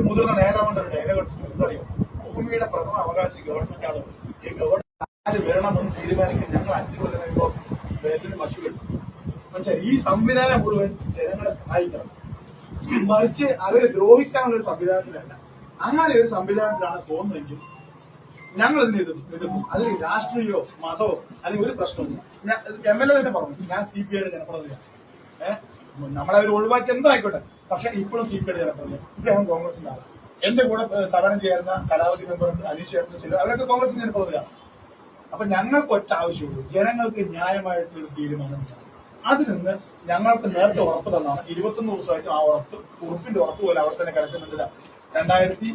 ഒരു മുതിർന്ന നേതാവുണ്ട് അറിയാം. ഭൂമിയുടെ പ്രഥമ അവകാശി ഗവൺമെന്റാണ് ഈ ഗവൺമെന്റ് ആര് വരണമെന്ന് തീരുമാനിക്കാൻ ഞങ്ങൾ അഞ്ചു കൊല്ലം കഴിയുമ്പോൾ വേറൊരു മഷുകൾ മനസ്സിലായി ഈ സംവിധാനം മുഴുവൻ ജനങ്ങളെ സഹായിക്കണം. മറിച്ച് അവരെ ദ്രോഹിക്കാനുള്ള ഒരു സംവിധാനത്തിലല്ല. അങ്ങനെ ഒരു സംവിധാനത്തിലാണ് തോന്നുന്നതെങ്കിൽ ഞങ്ങൾ ഇതിനെ എതിർക്കും അതിൽ രാഷ്ട്രീയോ മതമോ അല്ലെങ്കിൽ ഒരു പ്രശ്നവും എം എൽ എ തന്നെ പറഞ്ഞു. ഞാൻ സി പി ഐയുടെ ജനപ്രതിനിധിയാണ്. ഏഹ് നമ്മളവർ ഒഴിവാക്കി എന്തോ ആയിക്കോട്ടെ പക്ഷെ ഇപ്പോഴും സി പി ജനപ്രതിനിധി ഇദ്ദേഹം കോൺഗ്രസിന്റെ ആളാണ് എന്റെ കൂടെ സമരം ചെയ്യുന്ന കലാവധി മെമ്പറുണ്ട് അനീഷ് ചേട്ടൻ ചില അവരൊക്കെ കോൺഗ്രസിന്റെ ജനപ്രതിനിധിയാണ് അപ്പൊ ഞങ്ങൾക്ക് ഒറ്റ ആവശ്യമുള്ളൂ. ജനങ്ങൾക്ക് ന്യായമായിട്ടുള്ള തീരുമാനം. അതിൽ നിന്ന് ഞങ്ങൾക്ക് നേരത്തെ ഉറപ്പ് തന്നാണ്. ഇരുപത്തൊന്ന് ദിവസമായിട്ട് ആ ഉറപ്പ് ഉറപ്പിന്റെ ഉറപ്പ് പോലെ അവിടെ തന്നെ കിടക്കുന്നുണ്ട് രണ്ടായിരത്തി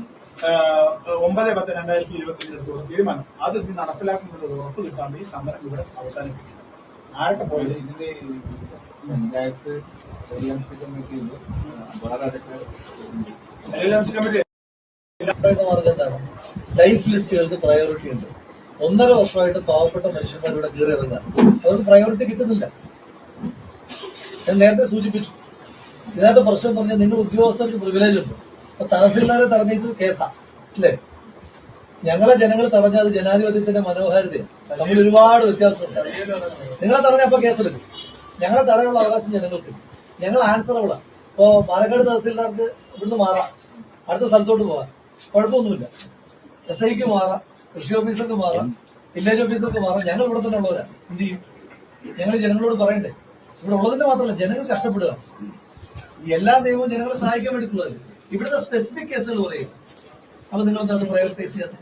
ഒമ്പത് പത്ത് രണ്ടായിരത്തി ഇരുപത്തി തീരുമാനം. അത് ഇനി നടപ്പിലാക്കുന്നതിന്റെ ഉറപ്പ് കിട്ടാണ്ട് ഈ സമരം ഇവിടെ അവസാനിപ്പിക്കുന്നത് ആരൊക്കെ പോയത്? ഇതിന്റെ പഞ്ചായത്ത് ഏരിയൻസ് കമ്മിറ്റിയിൽ അപകടമൊക്കെ എൽ കമ്മിറ്റി ലൈഫ് ലിസ്റ്റുകൾക്ക് പ്രയോറിറ്റി ഉണ്ട്. ഒന്നര വർഷമായിട്ട് പാവപ്പെട്ട മനുഷ്യന്മാരിവിടെ കയറി ഇറങ്ങാൻ അവർക്ക് പ്രയോറിറ്റി കിട്ടുന്നില്ല. ഞാൻ നേരത്തെ സൂചിപ്പിച്ചു. ഇതിനകത്ത് പ്രശ്നം പറഞ്ഞാൽ നിങ്ങൾ ഉദ്യോഗസ്ഥർക്ക് പ്രിവിലേജ് ഉണ്ട്. അപ്പൊ തഹസിൽദാരെ തടഞ്ഞത് കേസാ. അല്ലേ? ഞങ്ങളെ ജനങ്ങൾ തടഞ്ഞ അത് ജനാധിപത്യത്തിന്റെ മനോഹാരിതയാണ് തമ്മിൽ ഒരുപാട് വ്യത്യാസമുണ്ട്. നിങ്ങളെ തടഞ്ഞപ്പോ കേസെടുക്കും. ഞങ്ങളെ തടയുള്ള അവകാശം ജനങ്ങൾക്ക്. ഞങ്ങൾ ആൻസറബിളാ ഇപ്പോ പാലക്കാട് തഹസിൽദാർക്ക് ഇവിടുന്ന് മാറാം. അടുത്ത സ്ഥലത്തോട്ട് പോകാം. കുഴപ്പമൊന്നുമില്ല. എസ് ഐക്ക് മാറാം. കൃഷി ഓഫീസർക്ക് മാറാം. വില്ലേജ് ഓഫീസർക്ക് മാറാം. ഞങ്ങൾ ഇവിടെ തന്നെ ഉള്ളവരാ. എന്ത് ചെയ്യും? ഞങ്ങൾ ജനങ്ങളോട് പറയണ്ടേ? ഇവിടെ ഉള്ളതിന്റെ മാത്രമല്ല ജനങ്ങൾ കഷ്ടപ്പെടുക എല്ലാ നിയമവും ജനങ്ങളെ സഹായിക്കാൻ വേണ്ടിയിട്ടുള്ളത്. ഇവിടുത്തെ സ്പെസിഫിക് കേസുകൾ പറയും അപ്പൊ നിങ്ങൾ എന്താ പ്രയോറിറ്റൈസ് ചെയ്യാത്തത്?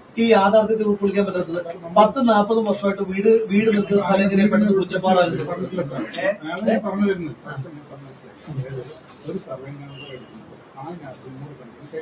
ഈ യാഥാർത്ഥ്യത്തിൽ ഉൾക്കൊള്ളിക്കാൻ പറ്റാത്തത് പത്ത് നാൽപ്പതും വർഷമായിട്ട് വീട് വീട് നിൽക്കുന്ന സ്ഥലം എങ്ങനെ പെട്ടെന്ന് വരുന്നത് ഒരു സർവേ നമ്പർ എടുക്കുന്നു ആ നമ്പർ